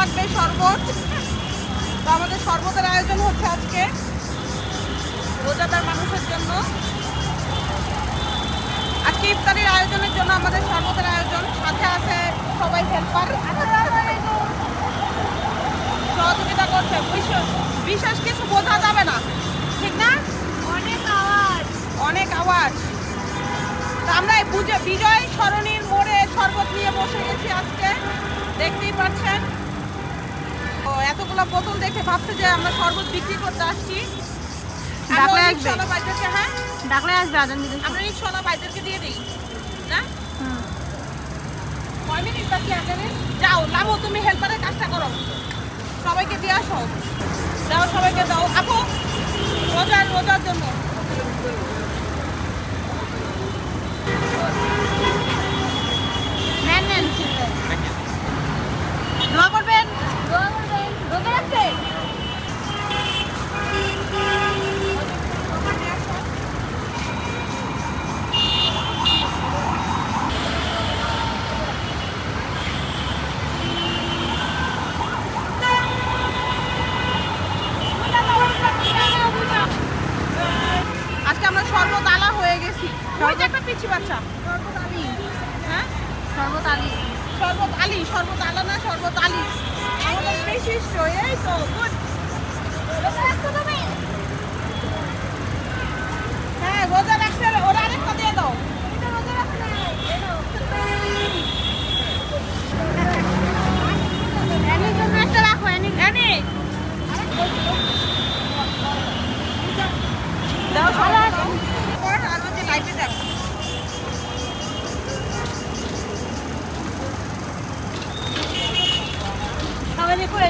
লাগবে শরবত। তো আমাদের শরবতের আয়োজন হচ্ছে আজকে রোজাদার মানুষের জন্য। আজকে ইফতারির আয়োজনের জন্য আমাদের শরবতের আয়োজন। সাথে আছে সবাই হেল্পার। সহযোগিতা করছে। বিশেষ বিশেষ কিছু বোঝা যাবে না। ঠিক না? অনেক আওয়াজ। অনেক আওয়াজ। তা আমরা বুঝে বিজয় সরণির এতগুলো বোতল দেখে ভাবছে যে আমরা শরবত বিক্রি করতে আসছি। ডাকলে আমরা আসবে। হ্যাঁ? ডাকলে আসবে আজান দিতে। আমরা রিক্সাওয়ালা ভাইদেরকে দিয়ে দিই না? কয় মিনিট বাকি আছে রে? যাও লাভো তুমি হেল্পারের কাজটা করো। সবাইকে দিয়ে আসো। যাও সবাইকে দাও। আপু রোজার রোজার জন্য। আলা হয়ে গেছি। ওই যে একটা পিছি বাচ্চা। সর্বদালি হ্যাঁ? সর্বদালি সর্বদালি আলা না সর্বদালি আমাদের বিশিষ্ট এই তো গুড। সবাই করে